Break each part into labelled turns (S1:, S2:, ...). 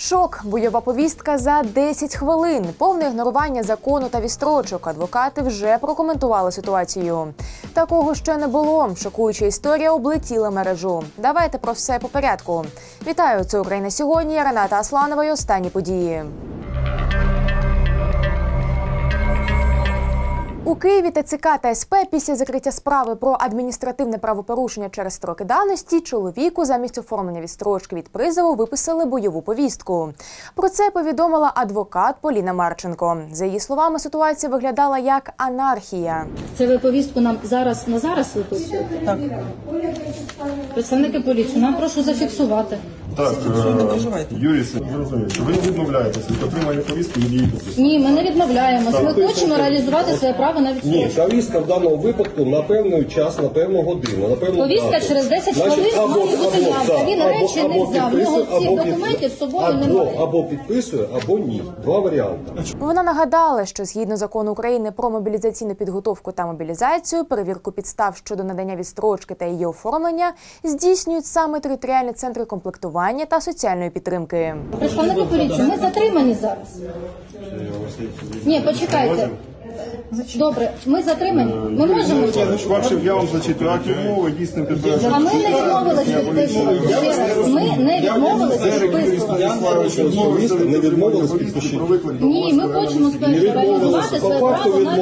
S1: Шок, бойова повістка за 10 хвилин, повне ігнорування закону та вістрочок. Адвокати вже прокоментували ситуацію. Такого ще не було. Шокуюча історія облетіла мережу. Давайте про все по порядку. Вітаю, це Україна сьогодні. Рената Асланова. і Останні події. У Києві ТЦК та СП після закриття справи про адміністративне правопорушення через строки давності чоловіку замість оформлення відстрочки від призову виписали бойову повістку. Про це повідомила адвокат Поліна Марченко. За її словами, ситуація виглядала як анархія.
S2: Це ви повістку нам зараз на зараз виписуєте? Так. Представники поліції, нам прошу зафіксувати.
S3: Так, е, Юрій, ви відмовляєтесь від отримання повістки від її.
S2: Ні, ми не відмовляємось. Ми хочемо реалізувати своє право на
S4: Ні,
S2: відстрочку.
S4: повістка в даному випадку на певний час, на певну годину, на певну
S2: Повістка
S4: дату.
S2: через 10
S4: Значить,
S2: хвилин
S4: або-
S2: має бути
S4: або-
S2: явка. Він
S4: або-
S2: речі не
S4: або
S2: взяв. В нього
S4: підписує,
S2: цих
S4: або
S2: документів з собою
S4: або,
S2: немає.
S4: Або підписує, або ні. Два варіанти.
S1: Вона нагадала, що згідно закону України про мобілізаційну підготовку та мобілізацію, перевірку підстав щодо надання відстрочки та її оформлення здійснюють саме територіальні центри комплектування та соціальної підтримки.
S2: Представники поліції, ми затримані зараз. Ні, почекайте. Добре, ми затримані. Ми можемо.
S3: Вашим я вам акт відмови дійсним підтвердженням.
S2: А ми не відмовились підписувати. Ми не відмовилися підписувати.
S4: Не відмовились від
S2: Ні, ми хочемо реалізувати своє право на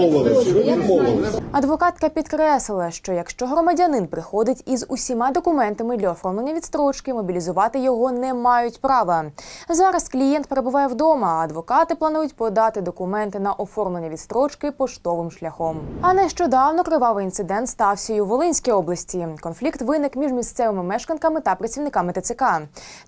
S4: відмовились.
S1: Адвокатка підкреслила, що якщо громадянин приходить із усіма документами для оформлення відстрочки, мобілізувати його не мають права. Зараз клієнт перебуває вдома, а адвокати планують подати документи на оформлення відстрочки поштовим шляхом. А нещодавно кривавий інцидент стався і у Волинській області. Конфлікт виник між місцевими мешканками та працівниками ТЦК.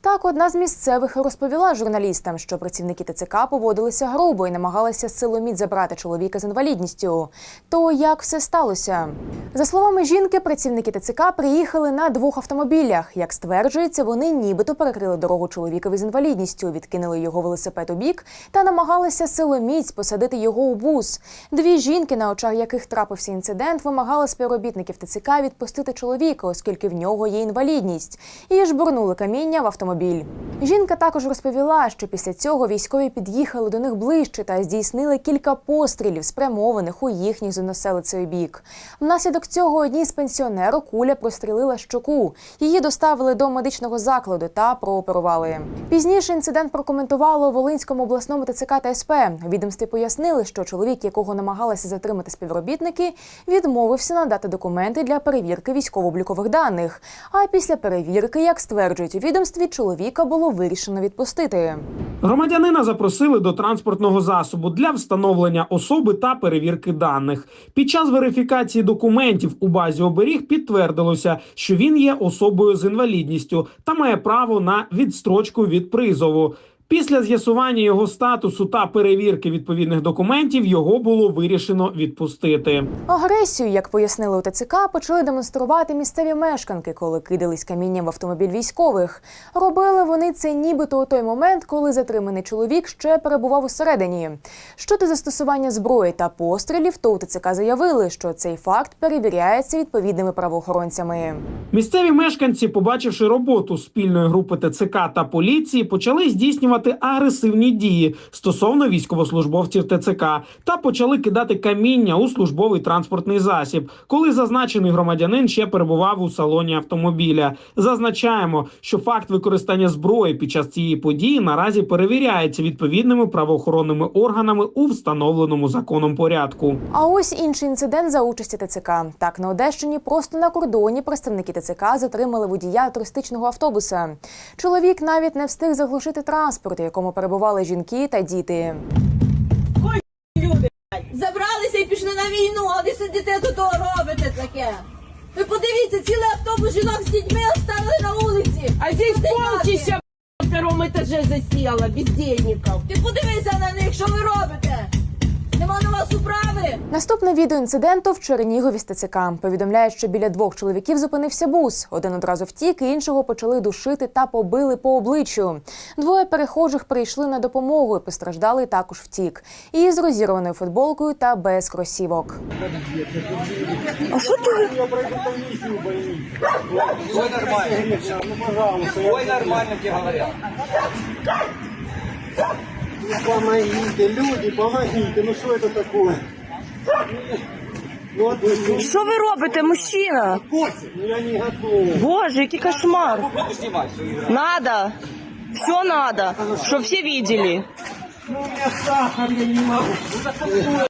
S1: Так, одна з місцевих розповіла журналістам, що працівники ТЦК поводилися грубо і намагалися силоміць забрати чоловіка з інвалідністю. То як все сталося? За словами жінки, працівники ТЦК приїхали на двох автомобілях. Як стверджується, вони нібито перекрили дорогу чоловікові з інвалідністю, відкинули його велосипед у бік та намагалися силоміць посадити його у бус. Дві жінки, на очах яких трапився інцидент, вимагали співробітників ТЦК відпустити чоловіка, оскільки в нього є інвалідність, і жбурнули каміння в автомобіль. Жінка також розповіла, що після цього військові під'їхали до них ближче та здійснили кілька пострілів, спрямованих у їхній з односелицею бік. Внаслідок цього одній з пенсіонерок куля прострілила щоку. Її доставили до медичного закладу та прооперували. Пізніше інцидент прокоментувало Волинському обласному ТЦК та СП. Відомстві пояснили, що чоловік, якого намагалися затримати співробітники, відмовився надати документи для перевірки військово-облікових даних. А після перевірки, як стверджують у відомстві, чоловіка було вирішено відпустити.
S5: Громадянина запросили до транспортного засобу для встановлення особи та перевірки даних. Під час верифікації документів у базі оберіг підтвердилося, що він є особою з інвалідністю та має право на відстрочку від призову. Після з'ясування його статусу та перевірки відповідних документів його було вирішено відпустити.
S1: Агресію, як пояснили у ТЦК, почали демонструвати місцеві мешканки, коли кидались камінням в автомобіль військових. Робили вони це нібито у той момент, коли затриманий чоловік ще перебував усередині. Щодо застосування зброї та пострілів, то у ТЦК заявили, що цей факт перевіряється відповідними правоохоронцями.
S5: Місцеві мешканці, побачивши роботу спільної групи ТЦК та поліції, почали здійснювати агресивні дії стосовно військовослужбовців ТЦК та почали кидати каміння у службовий транспортний засіб, коли зазначений громадянин ще перебував у салоні автомобіля. Зазначаємо, що факт використання зброї під час цієї події наразі перевіряється відповідними правоохоронними органами у встановленому законом порядку.
S1: А ось інший інцидент за участі ТЦК. Так на Одещині просто на кордоні представники ТЦК затримали водія туристичного автобуса. Чоловік навіть не встиг заглушити транспорт, у якому перебували жінки та діти.
S6: Забралися і пішли на війну, а ви сидите тут того робите таке. Ви подивіться, цілий автобус жінок з дітьми оставили на вулиці.
S7: А здесь полчища на втором этаже засела, бездельников.
S6: Ти подивися на них, що ви робите? Нема на вас управи?
S1: Наступне відео інциденту в Чернігові з ТЦК. Повідомляють, що біля двох чоловіків зупинився бус. Один одразу втік, іншого почали душити та побили по обличчю. Двоє перехожих прийшли на допомогу. і Постраждалий також втік. І з розірваною футболкою та без кросівок.
S8: Ой, нормально. Ой, нормально тебе говорят. Помогите, люди, помогите, ну что это такое? Ну, ну,
S7: Що ви робите, мужчина?
S8: ну я не готов.
S7: Боже, який кошмар. Надо. Все надо, щоб всі видели.
S8: Ну, я сахар, я не могу.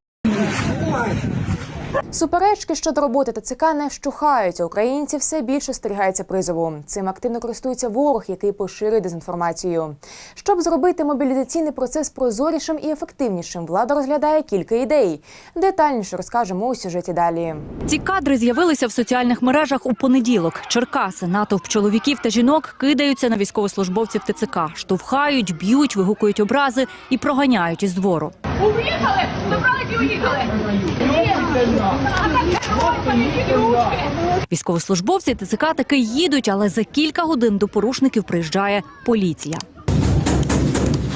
S1: Суперечки щодо роботи ТЦК не вщухають. Українці все більше стерігаються призову. Цим активно користується ворог, який поширює дезінформацію. Щоб зробити мобілізаційний процес прозорішим і ефективнішим, влада розглядає кілька ідей. Детальніше розкажемо у сюжеті далі.
S9: Ці кадри з'явилися в соціальних мережах у понеділок. Черкаси, натовп чоловіків та жінок кидаються на військовослужбовців ТЦК, штовхають, б'ють, вигукують образи і проганяють із двору.
S10: Уїхали! Забрались і уїхали!
S9: Військовослужбовці ТЦК таки їдуть, але за кілька годин до порушників приїжджає поліція.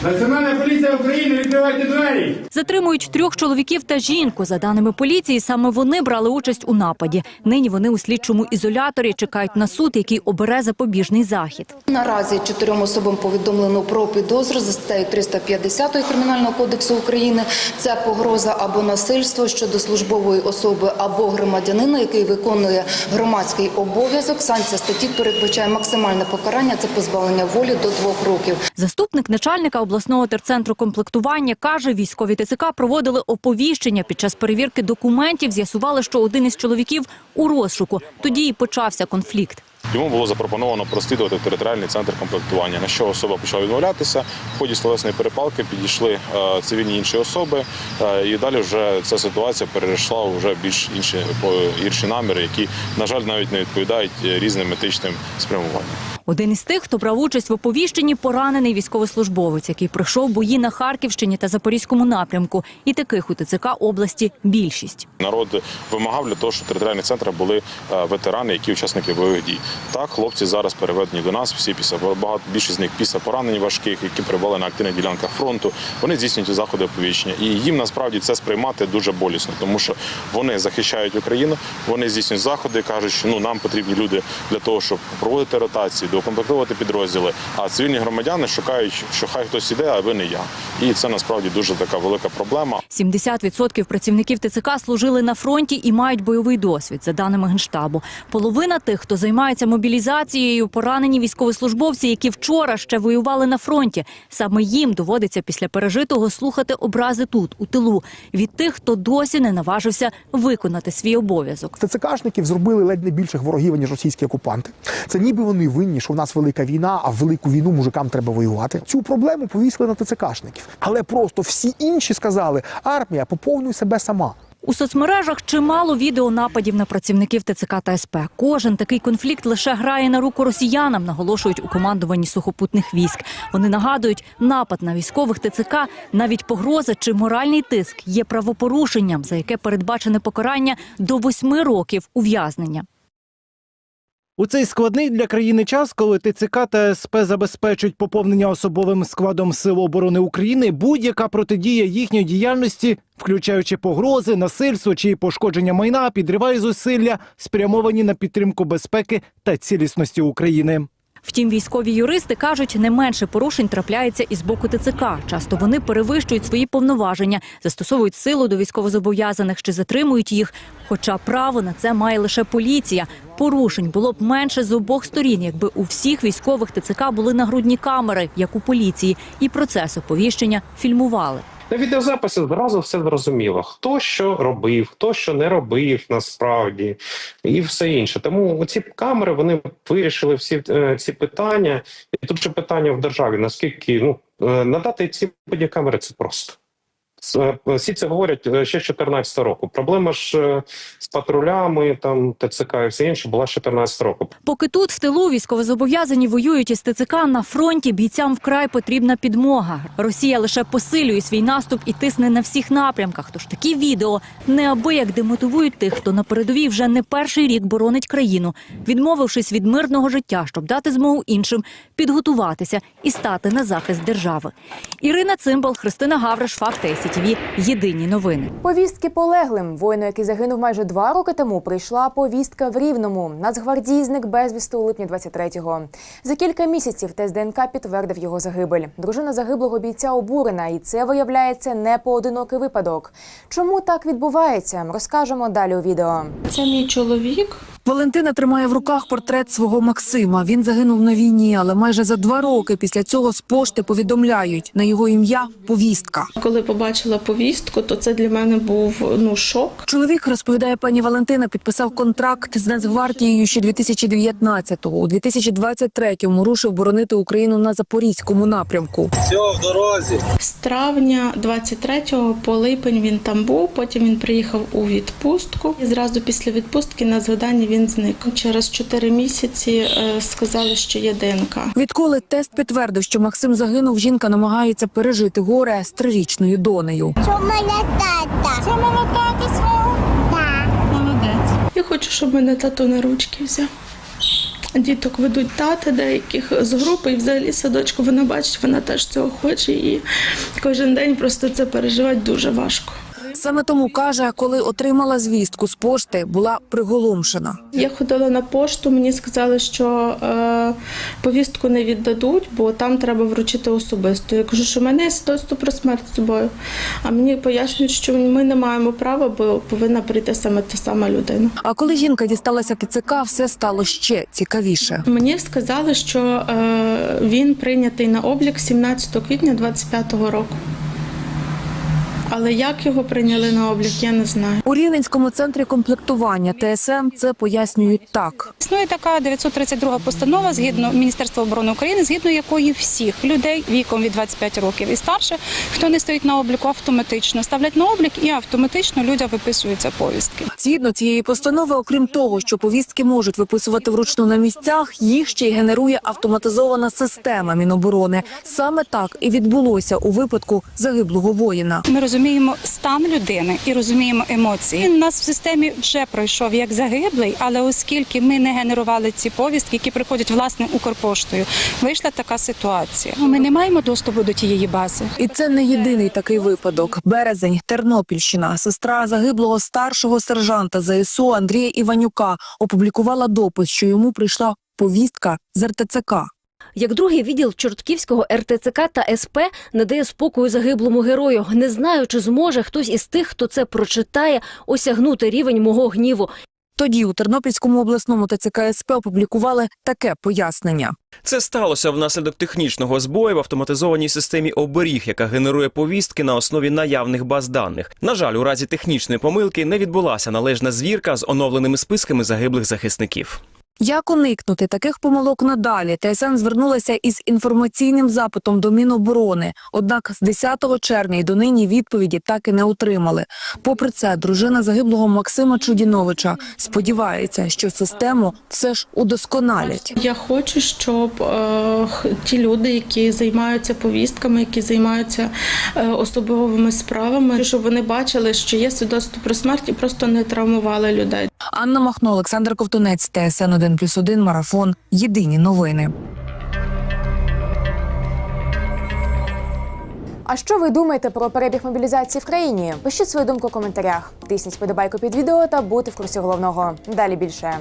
S11: Національна поліція України, відкривайте двері!
S9: Затримують трьох чоловіків та жінку. За даними поліції, саме вони брали участь у нападі. Нині вони у слідчому ізоляторі чекають на суд, який обере запобіжний захід.
S12: Наразі чотирьом особам повідомлено про підозру за статтею 350 Кримінального кодексу України. Це погроза або насильство щодо службової особи або громадянина, який виконує громадський обов'язок. Санкція статті передбачає максимальне покарання це позбавлення волі до двох років.
S9: Заступник начальника обласного терцентру комплектування каже, військові ТЦК проводили оповіщення під час перевірки документів. З'ясували, що один із чоловіків у розшуку. Тоді і почався конфлікт.
S13: Йому було запропоновано прослідувати в територіальний центр комплектування, на що особа почала відмовлятися. В ході словесної перепалки підійшли е, цивільні інші особи, е, і далі вже ця ситуація перейшла у вже більш інші гірші наміри, які, на жаль, навіть не відповідають різним етичним спрямуванням.
S9: Один із тих, хто брав участь в оповіщенні, поранений військовослужбовець, який пройшов бої на Харківщині та Запорізькому напрямку. І таких у ТЦК області більшість.
S13: Народ вимагав для того, щоб в територіальних центрах були е, ветерани, які учасники бойових дій. Так, хлопці зараз переведені до нас. Всі після багато більшість з них після поранень важких, які перебували на активних ділянках фронту. Вони здійснюють заходи оповіщення, і їм насправді це сприймати дуже болісно, тому що вони захищають Україну, вони здійснюють заходи, кажуть, що ну нам потрібні люди для того, щоб проводити ротації, доукомплектовувати підрозділи. А цивільні громадяни шукають, що хай хтось іде, а ви не я. І це насправді дуже така велика проблема.
S9: 70% працівників ТЦК служили на фронті і мають бойовий досвід, за даними Генштабу. Половина тих, хто займається мобілізацією, поранені військовослужбовці, які вчора ще воювали на фронті. Саме їм доводиться після пережитого слухати образи тут, у тилу, від тих, хто досі не наважився виконати свій обов'язок.
S14: ТЦКшників зробили ледь не більших ворогів, ніж російські окупанти. Це ніби вони винні, що в нас велика війна, а в велику війну мужикам треба воювати. Цю проблему повісили на ТЦКшників. Але просто всі інші сказали: армія поповнює себе сама.
S9: У соцмережах чимало відео нападів на працівників ТЦК та СП. Кожен такий конфлікт лише грає на руку росіянам, наголошують у командуванні сухопутних військ. Вони нагадують, напад на військових ТЦК, навіть погроза чи моральний тиск є правопорушенням, за яке передбачене покарання до восьми років ув'язнення.
S15: У цей складний для країни час, коли ТЦК та СП забезпечують поповнення особовим складом Сил оборони України, будь-яка протидія їхньої діяльності, включаючи погрози, насильство чи пошкодження майна, підриває зусилля, спрямовані на підтримку безпеки та цілісності України.
S9: Втім, військові юристи кажуть, не менше порушень трапляється і з боку ТЦК. Часто вони перевищують свої повноваження, застосовують силу до військовозобов'язаних чи затримують їх. Хоча право на це має лише поліція. Порушень було б менше з обох сторін, якби у всіх військових ТЦК були нагрудні камери, як у поліції, і процес оповіщення фільмували.
S16: На відеозаписі одразу все зрозуміло, хто що робив, хто що не робив насправді, і все інше. Тому ці камери вони вирішили всі е, ці питання. І тут же питання в державі: наскільки ну е, надати ці бодікамери це просто. Е, Всі це говорять е, ще з 2014 року. Проблема ж е, з патрулями, там ТЦК і все інше була з 2014 року.
S9: Поки тут в тилу військовозобов'язані воюють із ТЦК на фронті, бійцям вкрай потрібна підмога. Росія лише посилює свій наступ і тисне на всіх напрямках. Тож такі відео неабияк демотивують тих, хто на передовій вже не перший рік боронить країну, відмовившись від мирного життя, щоб дати змогу іншим підготуватися і стати на захист держави. Ірина Цимбал, Христина Гавриш, Факт Есіч. СІТВ Єдині новини.
S1: Повістки полеглим. Воїну, який загинув майже два роки тому, прийшла повістка в Рівному. Нацгвардій зник безвісти у липні 23-го. За кілька місяців тест ДНК підтвердив його загибель. Дружина загиблого бійця обурена, і це виявляється не поодинокий випадок. Чому так відбувається? Розкажемо далі у відео.
S17: Це мій чоловік.
S18: Валентина тримає в руках портрет свого Максима. Він загинув на війні, але майже за два роки після цього з пошти повідомляють на його ім'я повістка.
S17: Коли побачила повістку, то це для мене був ну шок.
S18: Чоловік розповідає пані Валентина, підписав контракт з Нацгвардією ще 2019-го. У 2023-му рушив боронити Україну на запорізькому напрямку.
S17: Все, в дорозі. З травня 23-го по липень він там був. Потім він приїхав у відпустку. І зразу після відпустки на згадання він зник. Через 4 місяці е, сказали, що є ДНК.
S18: Відколи тест підтвердив, що Максим загинув, жінка намагається пережити горе з трирічною донею.
S17: Це мене тата. Це мама тата свого? Так. Молодець. Я хочу, щоб мене тато на ручки взяв. Діток ведуть тати деяких з групи, і взагалі садочку вона бачить, вона теж цього хоче. І кожен день просто це переживати дуже важко.
S18: Саме тому каже, коли отримала звістку з пошти, була приголомшена.
S17: Я ходила на пошту, мені сказали, що е, повістку не віддадуть, бо там треба вручити особисто. Я кажу, що в мене є свідоцтво про смерть з собою. А мені пояснюють, що ми не маємо права, бо повинна прийти саме та сама людина.
S18: А коли жінка дісталася ТЦК, все стало ще цікавіше.
S17: Мені сказали, що е, він прийнятий на облік 17 квітня 25-го року. Але як його прийняли на облік, я не знаю.
S18: У Рівненському центрі комплектування ТСМ це пояснюють так.
S19: Існує така 932 постанова згідно Міністерства оборони України, згідно якої всіх людей віком від 25 років і старше, хто не стоїть на обліку, автоматично ставлять на облік і автоматично людям виписуються повістки.
S18: Згідно цієї постанови, окрім того, що повістки можуть виписувати вручну на місцях, їх ще й генерує автоматизована система Міноборони. Саме так і відбулося у випадку загиблого воїна.
S19: Ми розуміємо стан людини і розуміємо емоції. Він у нас в системі вже пройшов як загиблий, але оскільки ми не генерували ці повістки, які приходять власне Укрпоштою, вийшла така ситуація. Ми не маємо доступу до тієї бази.
S18: І це не єдиний такий випадок. Березень, Тернопільщина, сестра загиблого старшого сержанта ЗСУ Андрія Іванюка опублікувала допис, що йому прийшла повістка з РТЦК.
S20: Як другий відділ Чортківського РТЦК та СП не дає спокою загиблому герою. Не знаю, чи зможе хтось із тих, хто це прочитає, осягнути рівень мого гніву.
S18: Тоді у Тернопільському обласному ТЦК СП опублікували таке пояснення.
S21: Це сталося внаслідок технічного збою в автоматизованій системі оберіг, яка генерує повістки на основі наявних баз даних. На жаль, у разі технічної помилки не відбулася належна звірка з оновленими списками загиблих захисників.
S18: Як уникнути таких помилок надалі? ТСН звернулася із інформаційним запитом до Міноборони. Однак з 10 червня і донині відповіді так і не отримали. Попри це, дружина загиблого Максима Чудіновича сподівається, що систему все ж удосконалять.
S17: Я хочу, щоб е, ті люди, які займаються повістками, які займаються е, особовими справами, щоб вони бачили, що є свідоцтво про смерть і просто не травмували людей.
S18: Анна Махно, Олександр Ковтунець, ТСН 1+,1, Марафон. Єдині новини.
S1: А що ви думаєте про перебіг мобілізації в країні? Пишіть свою думку у коментарях. Тисніть подобайку під відео та будьте в курсі головного. Далі більше.